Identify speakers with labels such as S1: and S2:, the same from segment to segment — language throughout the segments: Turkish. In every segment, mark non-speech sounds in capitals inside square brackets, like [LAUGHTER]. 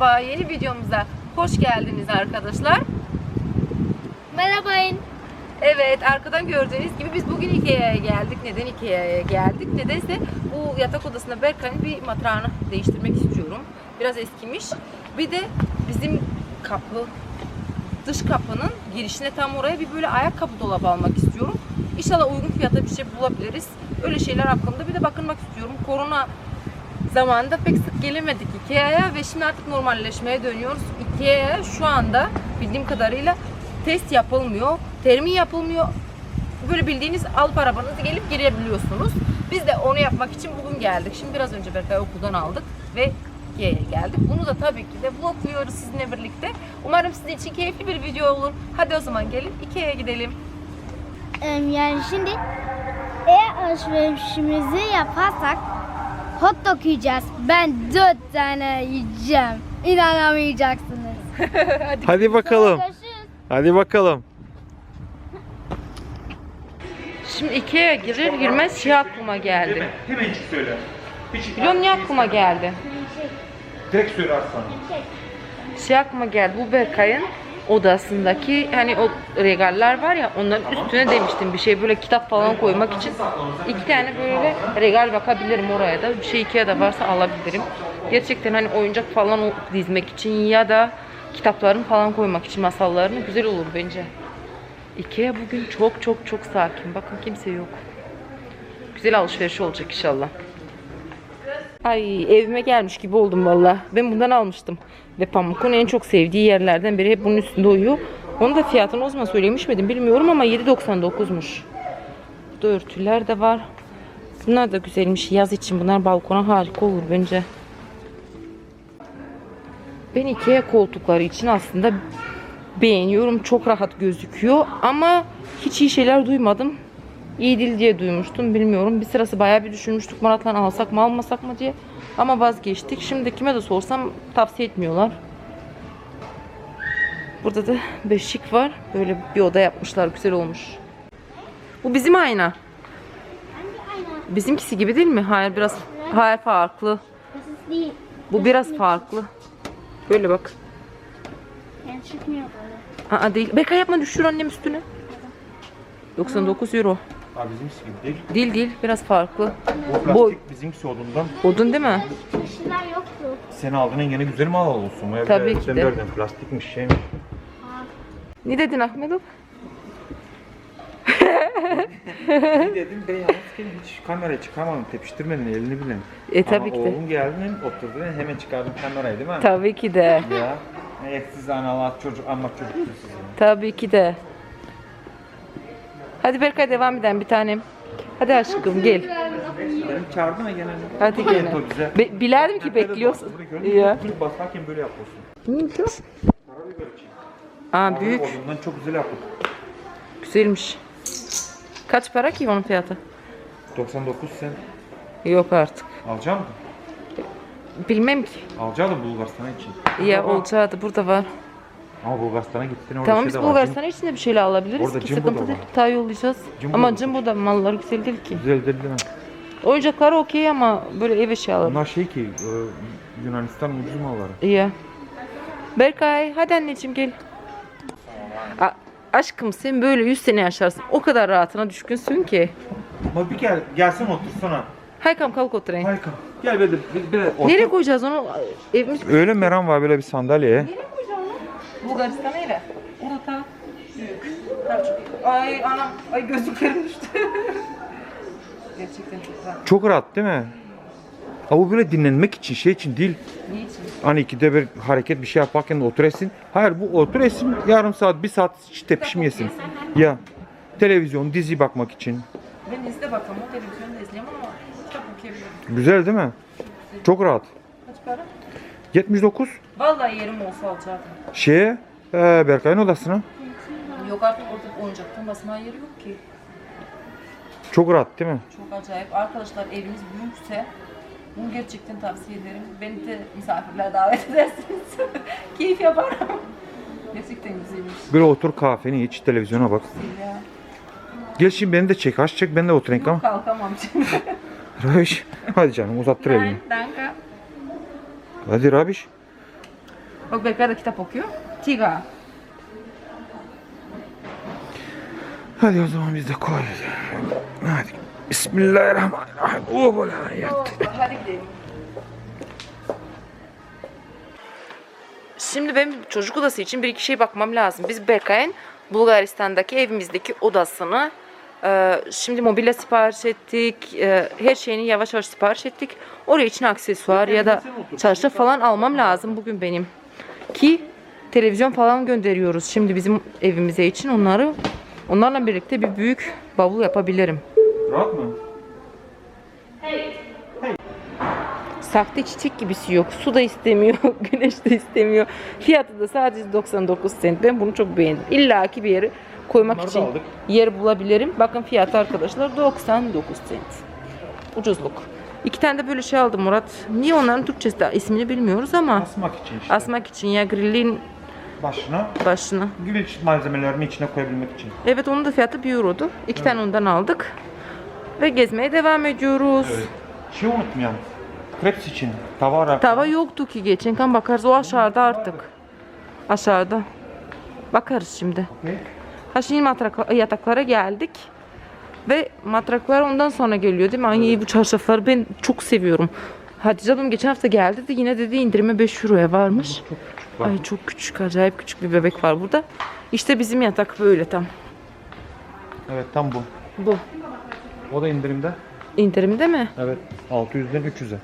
S1: Merhaba. Yeni videomuza hoş geldiniz arkadaşlar.
S2: Merhabayın.
S1: Evet arkadan gördüğünüz gibi biz bugün Ikea'ya geldik. Neden Ikea'ya geldik? Nedense bu yatak odasında Berkay'ın bir matrağını değiştirmek istiyorum. Biraz eskimiş. Bir de bizim kapı, dış kapının girişine tam oraya bir böyle ayakkabı dolabı almak istiyorum. İnşallah uygun fiyata bir şey bulabiliriz. Öyle şeyler hakkında bir de bakınmak istiyorum. Korona zamanında pek sık gelemedik Ikea'ya ve şimdi artık normalleşmeye dönüyoruz. Ikea'ya şu anda bildiğim kadarıyla test yapılmıyor, termin yapılmıyor. Böyle bildiğiniz alıp arabanızı gelip girebiliyorsunuz. Biz de onu yapmak için bugün geldik. Şimdi biraz önce Berkay okuldan aldık ve Ikea'ya geldik. Bunu da tabii ki de vlogluyoruz sizinle birlikte. Umarım sizin için keyifli bir video olur. Hadi o zaman gelin Ikea'ya gidelim.
S2: Yani şimdi eğer alışverişimizi yaparsak hot dog yiyeceğiz. Ben dört tane yiyeceğim. İnanamayacaksınız. [LAUGHS]
S3: Hadi bakalım.
S2: Görüşürüz.
S3: Hadi bakalım.
S1: Şimdi Ikea'ya girer girmez şey aklıma geldi.
S3: Hemencik söyle. Hiç
S1: Biliyor musun ne aklıma geldi?
S3: direkt söyle Arslan.
S1: şey aklıma geldi. Bu Berkay'ın odasındaki hani o regaller var ya onların üstüne demiştim bir şey böyle kitap falan koymak için iki tane böyle regal bakabilirim oraya da bir şey Ikea'da varsa alabilirim. Gerçekten hani oyuncak falan dizmek için ya da kitaplarını falan koymak için masallarını güzel olur bence. Ikea bugün çok çok çok sakin. Bakın kimse yok. Güzel alışveriş olacak inşallah. Ay evime gelmiş gibi oldum valla. Ben bundan almıştım. Ve Pamuk'un en çok sevdiği yerlerden biri hep bunun üstünde uyuyor. Onun da fiyatını o zaman söylemiş miydim bilmiyorum ama 7.99'muş. Burada örtüler de var. Bunlar da güzelmiş. Yaz için bunlar balkona harika olur bence. Ben Ikea koltukları için aslında beğeniyorum. Çok rahat gözüküyor ama hiç iyi şeyler duymadım. İyi değil diye duymuştum. Bilmiyorum. Bir sırası bayağı bir düşünmüştük. Murat'la alsak mı almasak mı diye. Ama vazgeçtik. Şimdi kime de sorsam tavsiye etmiyorlar. Burada da beşik var. Böyle bir oda yapmışlar. Güzel olmuş. Bu bizim ayna. Bizimkisi gibi değil mi? Hayır biraz hayır farklı. Bu biraz farklı. Böyle bak.
S2: Yani çıkmıyor böyle.
S1: Aa değil. Beka yapma düşür annem üstüne. 99 euro.
S3: Abi bizimkisi gibi değil.
S1: Değil değil. Biraz farklı.
S3: O plastik
S1: Boy.
S3: bizimkisi olduğundan
S1: Odun değil mi?
S2: Yeşiller yoktu.
S3: sen aldığın en yeni güzel mal olsun. Bu evde
S1: Tabii ki
S3: sen
S1: de.
S3: gördün plastikmiş şeymiş.
S1: Ne dedin Ahmetov? [LAUGHS]
S3: ne dedim ben yalnızken hiç kameraya çıkamadım. Tepiştirmedin elini bile.
S1: E tabii
S3: Ama
S1: ki de.
S3: oğlum geldi oturdu hemen çıkardım kamerayı değil mi?
S1: Tabii ki de.
S3: Ya. Evet siz analar çocuk amma çocuksunuz siz. ya.
S1: Tabii ki de. Hadi Berkay devam edelim bir tanem. Hadi aşkım gel.
S3: Benim çağırdın ya gene.
S1: Hadi gene. Be- bilerdim ki bekliyorsun. Ya.
S3: Dur basarken böyle yapıyorsun.
S1: Neymiş o? Aa büyük.
S3: Odundan çok güzel yaptık.
S1: Güzelmiş. Kaç para ki onun fiyatı?
S3: 99 sen
S1: Yok artık.
S3: alacak mısın?
S1: Bilmem ki.
S3: Alacağı da Bulgaristan için.
S1: Ya
S3: Ama-
S1: olacaktı burada var.
S3: Ama Bulgaristan'a gittin orada
S1: Tamam
S3: şey
S1: biz
S3: de var.
S1: Bulgaristan için de bir şeyler alabiliriz
S3: Orada
S1: ki
S3: Jumbo da
S1: sıkıntı değil.
S3: var.
S1: Daha yollayacağız.
S3: Jumbo
S1: ama
S3: da
S1: Jumbo'da mallar güzel değil ki.
S3: Güzel değil mi?
S1: Oyuncakları okey ama böyle ev eşyaları.
S3: Bunlar şey ki e, Yunanistan ucuz malları.
S1: İyi. Berkay hadi anneciğim gel. A- aşkım sen böyle 100 sene yaşarsın. O kadar rahatına düşkünsün ki.
S3: Ama bir gel, gelsin otursana.
S1: Haykam kalk oturayım.
S3: Harika. Gel böyle bir, bir otur.
S1: Nereye koyacağız onu? Evimiz
S3: Öyle meram var böyle bir sandalyeye.
S1: Bulgaristan'a ile. Orada ta büyük. Çok- Ay anam. Ay gözlüklerim düştü. [LAUGHS] Gerçekten çok rahat.
S3: Çok rahat değil mi? Ha bu böyle dinlenmek için şey için değil.
S1: Niçin?
S3: Hani ikide bir hareket bir şey yaparken oturesin. Hayır bu oturesin yarım saat bir saat hiç tepişmeyesin. Ya televizyon dizi bakmak için.
S1: Ben izle bakalım. O televizyonda izleyemem ama kitap okuyabilirim.
S3: Güzel değil mi? Çok rahat.
S1: Kaç para?
S3: 79
S1: Vallahi yerim olsa alacaktım.
S3: şeye e, Berkay'ın odasına.
S1: Yok artık orada oyuncaktan basmaya yeri yok ki.
S3: Çok rahat değil mi?
S1: Çok acayip. Arkadaşlar eviniz büyükse bunu gerçekten tavsiye ederim. Beni de misafirler davet [LAUGHS] edersiniz. Keyif yaparım. Gerçekten güzelmiş.
S3: Böyle otur kahveni iç televizyona bak.
S1: Ya.
S3: Gel şimdi beni de çek aç çek ben de oturayım
S1: Yok
S3: tamam.
S1: kalkamam şimdi.
S3: Röş. Hadi canım uzattır elini.
S1: Danke.
S3: Hadi Rabiş.
S1: Bak Berkay da kitap okuyor. Tiga.
S3: Hadi o zaman biz de koyuyoruz. Hadi. Bismillahirrahmanirrahim. Oh, böyle yat.
S1: Hadi gidelim. Şimdi benim çocuk odası için bir iki şey bakmam lazım. Biz Berkay'ın Bulgaristan'daki evimizdeki odasını e, şimdi mobilya sipariş ettik. e, her şeyini yavaş yavaş sipariş ettik. Oraya için aksesuar ya da çarşı falan almam lazım bugün benim. Ki televizyon falan gönderiyoruz şimdi bizim evimize için onları. Onlarla birlikte bir büyük bavul yapabilirim.
S3: Rahat mı?
S1: Sahte çiçek gibisi yok. Su da istemiyor, [LAUGHS] güneş de istemiyor. Fiyatı da sadece 99 cent. Ben bunu çok beğendim. İlla ki bir yere koymak
S3: Bunları
S1: için
S3: aldık.
S1: yer bulabilirim. Bakın fiyatı arkadaşlar 99 cent. Ucuzluk. İki tane de böyle şey aldım Murat. Niye onların Türkçesi de ismini bilmiyoruz ama
S3: Asmak için işte.
S1: asmak için ya grillin
S3: Başına
S1: başına.
S3: grill malzemelerini içine koyabilmek için.
S1: Evet onun da fiyatı 1 eurodu. İki tane ondan aldık. Ve gezmeye devam ediyoruz.
S3: Şey unutmayalım. Kreps için tava rak.
S1: Tava yoktu ki geçen kan bakarız o aşağıda artık. Aşağıda. Bakarız şimdi.
S3: Okey.
S1: Ha şimdi matrak yataklara geldik. Ve matraklar ondan sonra geliyor değil mi? Ay bu çarşafları ben çok seviyorum. Hatice ablam geçen hafta geldi de yine dedi indirime 5 euroya varmış.
S3: bak.
S1: Ay çok küçük acayip küçük bir bebek var burada. İşte bizim yatak böyle tam.
S3: Evet tam bu.
S1: Bu.
S3: O da indirimde.
S1: İndirimde mi?
S3: Evet. 600'den 300'e.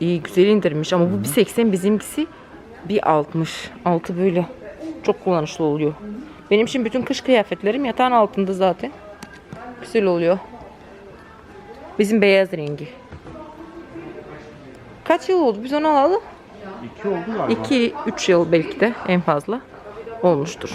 S1: İyi güzel indirmiş ama bu 1.80 bizimkisi 1.60. Altı böyle. Çok kullanışlı oluyor. Benim için bütün kış kıyafetlerim yatağın altında zaten. Güzel oluyor. Bizim beyaz rengi. Kaç yıl oldu biz onu alalı?
S3: 2 oldu galiba.
S1: 2-3 yıl belki de en fazla olmuştur.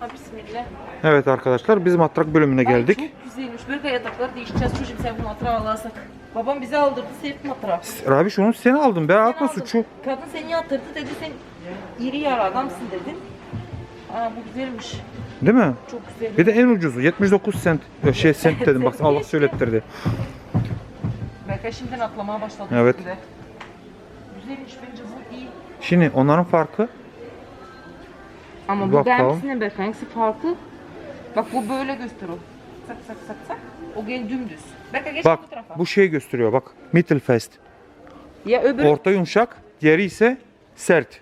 S1: Ha, bismillah.
S3: Evet arkadaşlar biz matrak bölümüne geldik.
S1: Ay, çok güzelmiş. Böyle yatakları değişeceğiz. Çocuğum sen bu matrağı alırsak. Babam bize aldırdı sevip matrağı.
S3: Rabiş onu sen aldın be atma suçu.
S1: Kadın seni yatırdı dedi sen iri yarı adamsın dedin. Aa bu güzelmiş.
S3: Değil mi?
S1: Çok güzel.
S3: Bir de en ucuzu 79 sent. Ö, Şey sent dedim bak Allah söylettirdi.
S1: Belki şimdiden atlamaya başladı.
S3: Evet.
S1: üstünde. Güzelmiş bence bu iyi.
S3: Şimdi onların farkı
S1: Ama bu
S3: Bakalım.
S1: belki hangisi farklı? Bak bu böyle gösteriyor. Sak sak sak sak. O gel dümdüz. Belki geç
S3: bak
S1: bu tarafa.
S3: bu şey gösteriyor bak Mittelfest.
S1: Ya öbürü.
S3: Orta yumuşak diğeri ise sert.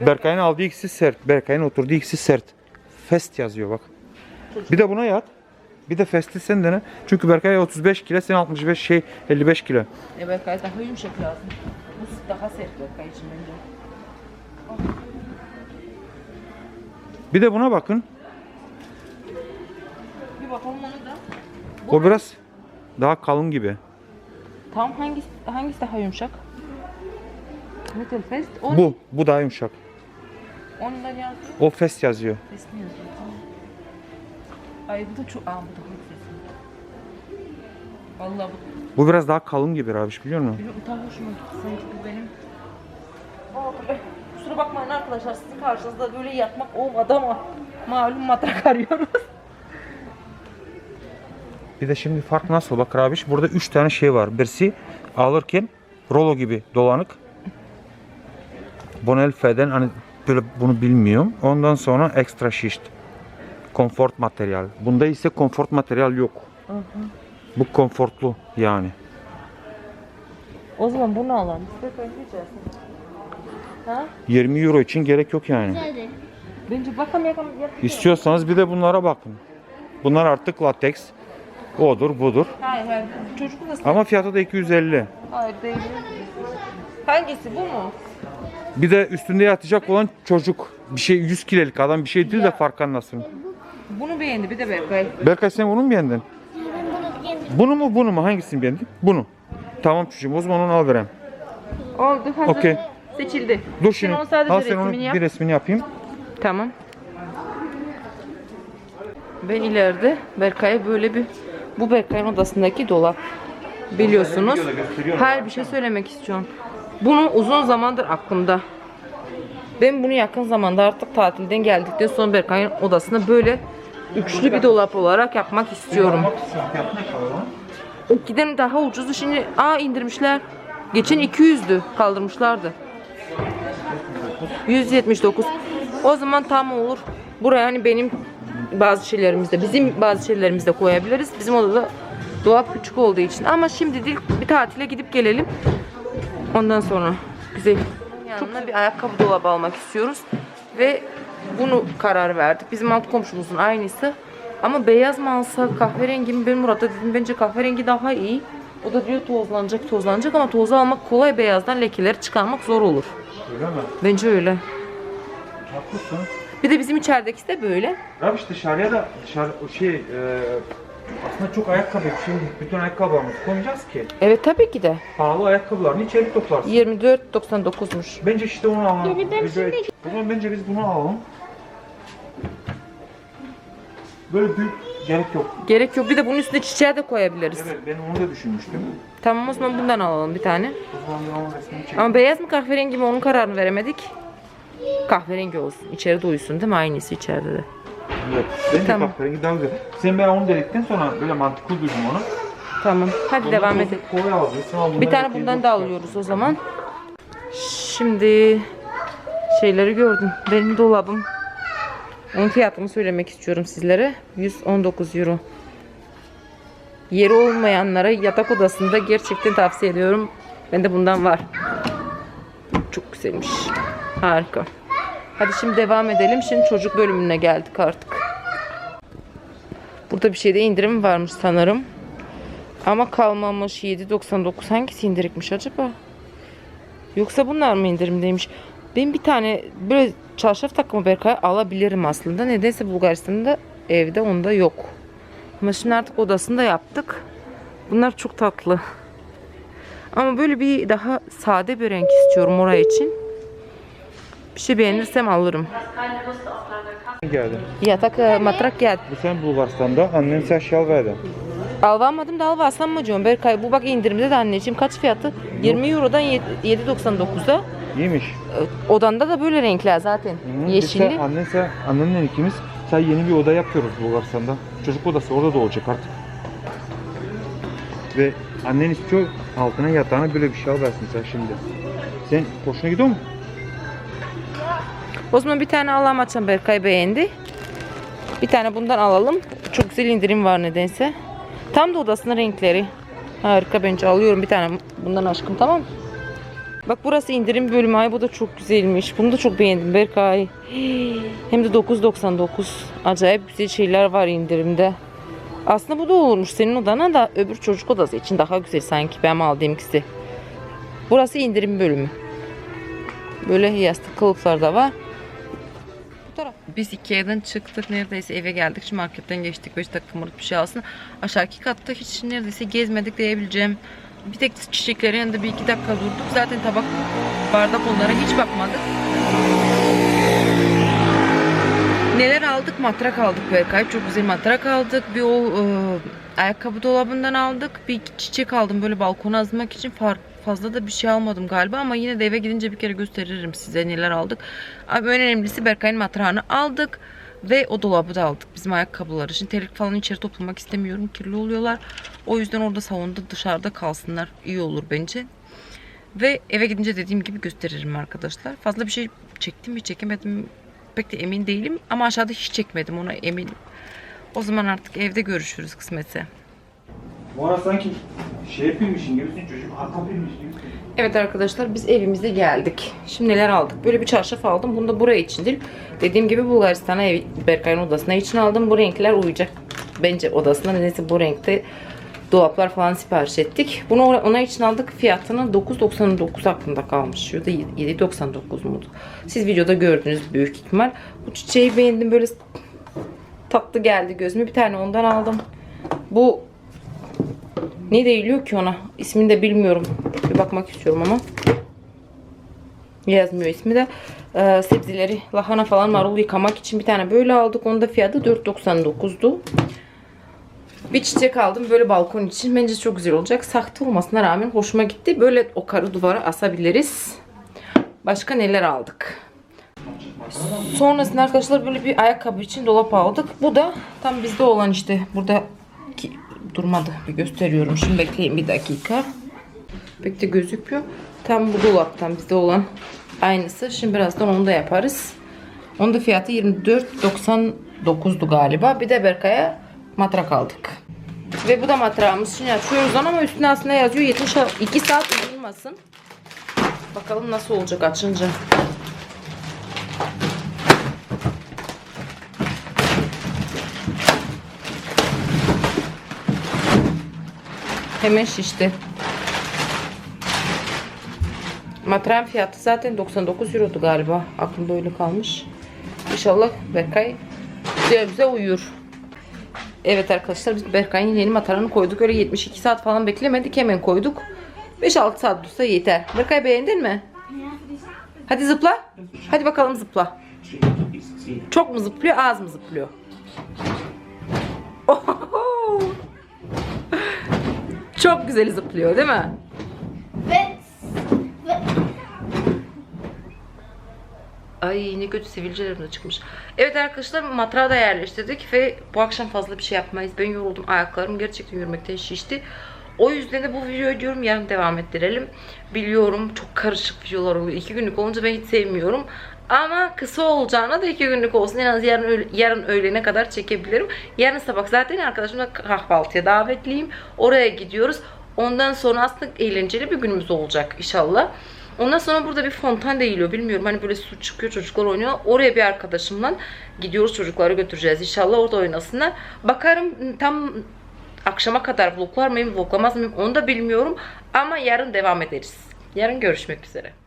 S1: Bu.
S3: Berkay'ın aldığı ikisi sert. Berkay'ın oturduğu ikisi sert. Fest yazıyor bak. Bir de buna yat. Bir de Fest'i sen dene. Çünkü Berkay 35 kilo, sen 65 şey 55 kilo.
S1: E belki daha yumuşak lazım. Bu daha sert belki için bence.
S3: Bir de buna bakın.
S1: Bir bakalım onu da.
S3: O biraz daha kalın gibi.
S1: Tam hangisi hangisi daha yumuşak? Mittelfest. O
S3: Bu, bu daha yumuşak.
S1: Ondan yazıyor.
S3: O Fest yazıyor.
S1: Resmi yazıyor. Tamam. Ay bu da çok... Aa bu da sesli. Vallahi bu
S3: Bu biraz daha kalın gibi Rabiş biliyor musun?
S1: benim tam hoşuma gitti. Sanki bu benim... Be. Kusura bakmayın arkadaşlar sizin karşınızda böyle yatmak olmadı ama malum matrak arıyoruz.
S3: Bir de şimdi fark nasıl? Bak Rabiş burada 3 tane şey var. Birisi alırken rolo gibi dolanık. Bonel F'den hani böyle bunu bilmiyorum. Ondan sonra ekstra şişt. Konfort materyal. Bunda ise konfort materyal yok. Bu konfortlu yani.
S1: O zaman bunu alalım. Ha?
S3: 20 euro için gerek yok yani.
S1: Bence yakın.
S3: İstiyorsanız bir de bunlara bakın. Bunlar artık lateks. Odur budur.
S1: Hayır hayır. Çocuk.
S3: Ama fiyatı da 250.
S1: Hayır değil. Hangisi bu mu?
S3: Bir de üstünde yatacak olan çocuk. Bir şey 100 kilolik adam bir şey değil de fark anlasın.
S1: Bunu beğendi bir de Berkay.
S3: Berkay sen bunu mu beğendin?
S2: Ben bunu yendim.
S3: Bunu mu bunu mu hangisini beğendin? Bunu. Tamam çocuğum o zaman onu al vereyim.
S1: Oldu hazır.
S3: Okey.
S1: Seçildi.
S3: Dur
S1: Sen
S3: şimdi.
S1: onu sadece
S3: Al sen onu
S1: resmini yap.
S3: bir resmini yapayım.
S1: Tamam. Ben ileride Berkay'a böyle bir bu Berkay'ın odasındaki dolap. Biliyorsunuz. Her bir şey söylemek istiyorum. Bunu uzun zamandır aklımda. Ben bunu yakın zamanda artık tatilden geldikten sonra Berkay'ın odasına böyle üçlü bir dolap olarak yapmak istiyorum. İkiden daha ucuzu şimdi aa indirmişler. Geçen 200'dü kaldırmışlardı. 179. O zaman tam olur. Buraya hani benim bazı şeylerimizde, bizim bazı şeylerimizde koyabiliriz. Bizim odada dolap küçük olduğu için. Ama şimdi değil bir tatile gidip gelelim. Ondan sonra güzel. Yanına bir ayakkabı dolabı almak istiyoruz. Ve bunu karar verdik. Bizim alt komşumuzun aynısı. Ama beyaz mı alsak kahverengi mi? Ben Murat'a dedim bence kahverengi daha iyi. O da diyor tozlanacak tozlanacak ama tozu almak kolay beyazdan lekeleri çıkarmak zor olur.
S3: Öyle mi?
S1: Bence öyle.
S3: Haklısın.
S1: Bir de bizim içeridekisi de böyle.
S3: Abi işte dışarıya da dışarı o şey e, aslında çok ayakkabı yok. Şimdi bütün ayakkabılarımızı koyacağız ki
S1: Evet tabii ki de.
S3: pahalı ayakkabılarını içeri toplarsın.
S1: 24.99'muş.
S3: Bence işte onu alalım.
S2: Yani ben
S3: O zaman bence biz bunu alalım. Böyle büyük gerek yok.
S1: Gerek yok. Bir de bunun üstüne çiçeği de koyabiliriz.
S3: Evet ben onu da düşünmüştüm.
S1: Tamam o zaman bundan alalım bir tane.
S3: O zaman ben onun resmini çekeyim.
S1: Ama beyaz mı kahverengi mi onun kararını veremedik. Kahverengi olsun. İçeride uyusun değil mi? Aynısı içeride de.
S3: Bence
S1: Tamam.
S3: kahverengi daha güzel. Sen ben onu dedikten sonra böyle mantıklı duydum onu.
S1: Tamam. Hadi devam edelim. Bir tane bundan da alıyoruz o zaman. Şimdi şeyleri gördüm. Benim dolabım. Onun fiyatını söylemek istiyorum sizlere. 119 euro. Yeri olmayanlara yatak odasında gerçekten tavsiye ediyorum. Bende bundan var. Çok güzelmiş. Harika. Hadi şimdi devam edelim. Şimdi çocuk bölümüne geldik artık. Burada bir şeyde indirim varmış sanırım. Ama kalmamış 7.99 hangisi indirikmiş acaba? Yoksa bunlar mı indirimdeymiş? Ben bir tane böyle çarşaf takımı Berkay alabilirim aslında. Nedense Bulgaristan'da evde onda yok. Ama şimdi artık odasında yaptık. Bunlar çok tatlı. Ama böyle bir daha sade bir renk istiyorum oraya için. Bir şey beğenirsem alırım.
S3: Geldi.
S1: Yatak e, matrak geldi.
S3: Bu sen Bulgaristan'da annen sen şal verdi.
S1: Almadım da almasam mı diyorum Berkay. Bu bak indirimde de anneciğim kaç fiyatı? 20 Euro'dan 7.99'a.
S3: İyiymiş.
S1: E, Odanda da böyle renkler zaten.
S3: Hı, biz
S1: Yeşilli.
S3: de Annen sen, annenle ikimiz sen yeni bir oda yapıyoruz Bulgaristan'da. Çocuk odası orada da olacak artık. Ve annen istiyor altına yatağına böyle bir şey al versin sen şimdi. Sen hoşuna gidiyor mu?
S1: O zaman bir tane alalım açan Berkay beğendi. Bir tane bundan alalım. Çok güzel indirim var nedense. Tam da odasının renkleri. Harika bence alıyorum bir tane bundan aşkım tamam? Bak burası indirim bölümü. Ay bu da çok güzelmiş. Bunu da çok beğendim Berkay. [GASPS] Hem de 9.99. Acayip güzel şeyler var indirimde. Aslında bu da olurmuş senin odana da öbür çocuk odası için daha güzel sanki benim aldığımkisi. Burası indirim bölümü. Böyle yastık kılıflar da var. Biz Ikea'dan çıktık. Neredeyse eve geldik. Şimdi marketten geçtik. 5 dakika mırık bir şey alsın. Aşağıki katta hiç neredeyse gezmedik diyebileceğim. Bir tek çiçeklerin yanında bir iki dakika durduk. Zaten tabak, bardak onlara hiç bakmadık. Neler aldık? Matrak aldık Berkay. Çok güzel matrak aldık. Bir o e, ayakkabı dolabından aldık. Bir çiçek aldım böyle balkona azmak için. Fark, fazla da bir şey almadım galiba ama yine de eve gidince bir kere gösteririm size neler aldık. Ama en önemlisi Berkay'ın matrağını aldık. Ve o dolabı da aldık. Bizim ayakkabılar için. Terlik falan içeri toplamak istemiyorum. Kirli oluyorlar. O yüzden orada salonda dışarıda kalsınlar. İyi olur bence. Ve eve gidince dediğim gibi gösteririm arkadaşlar. Fazla bir şey çektim mi çekemedim pek de emin değilim. Ama aşağıda hiç çekmedim ona eminim. O zaman artık evde görüşürüz kısmetse.
S3: Bu ara sanki şey yapıyormuşsun gibisin çocuk gibisin.
S1: Evet arkadaşlar biz evimize geldik. Şimdi neler aldık? Böyle bir çarşaf aldım. Bunu da buraya için değil. Dediğim gibi Bulgaristan'a ev, Berkay'ın odasına için aldım. Bu renkler uyacak. Bence odasına neyse bu renkte dolaplar falan sipariş ettik. Bunu ona- için aldık. Fiyatını 9.99 aklımda kalmış. Şurada 7.99 muydu? Siz videoda gördünüz büyük ihtimal. Bu çiçeği beğendim. Böyle tatlı geldi gözüme. Bir tane ondan aldım. Bu ne değiliyor ki ona? İsmini de bilmiyorum. Bir bakmak istiyorum ama. Yazmıyor ismi de. Ee, sebzeleri, lahana falan marul yıkamak için bir tane böyle aldık. Onun da fiyatı 4.99'du. Bir çiçek aldım böyle balkon için. Bence çok güzel olacak. Sahte olmasına rağmen hoşuma gitti. Böyle o karı duvara asabiliriz. Başka neler aldık? Sonrasında arkadaşlar böyle bir ayakkabı için dolap aldık. Bu da tam bizde olan işte burada durmadı. Bir gösteriyorum. Şimdi bekleyin bir dakika. Pek de gözükmüyor. Tam bu dolaptan bizde olan aynısı. Şimdi birazdan onu da yaparız. Onun da fiyatı 24.99'du galiba. Bir de Berkay'a matrak aldık. Ve bu da matrağımız. Şimdi açıyoruz onu ama üstüne aslında yazıyor 72 saat uyumasın. Bakalım nasıl olacak açınca. Hemen şişti. Matrağın fiyatı zaten 99 eurodu galiba. Aklımda öyle kalmış. İnşallah Berkay bize, uyur. Evet arkadaşlar biz Berkay'ın yeni matarını koyduk. Öyle 72 saat falan beklemedik. Hemen koyduk. 5-6 saat dursa yeter. Berkay beğendin mi? Hadi zıpla. Hadi bakalım zıpla. Çok mu zıplıyor az mı zıplıyor? Ohoho. [LAUGHS] Çok güzel zıplıyor değil mi?
S2: Ve, ve
S1: Ay ne kötü sivilcelerim de çıkmış. Evet arkadaşlar matrağı da yerleştirdik ve bu akşam fazla bir şey yapmayız. Ben yoruldum. Ayaklarım gerçekten yürümekten şişti. O yüzden de bu videoyu diyorum yarın devam ettirelim. Biliyorum çok karışık videolar oluyor. İki günlük olunca ben hiç sevmiyorum. Ama kısa olacağına da iki günlük olsun. En az yarın, yarın öğlene kadar çekebilirim. Yarın sabah zaten arkadaşımla kahvaltıya davetliyim. Oraya gidiyoruz. Ondan sonra aslında eğlenceli bir günümüz olacak inşallah. Ondan sonra burada bir fontan değiliyor. Bilmiyorum hani böyle su çıkıyor çocuklar oynuyor. Oraya bir arkadaşımla gidiyoruz çocukları götüreceğiz. İnşallah orada oynasınlar. Bakarım tam akşama kadar vloglar mıyım vloglamaz mıyım onu da bilmiyorum. Ama yarın devam ederiz. Yarın görüşmek üzere.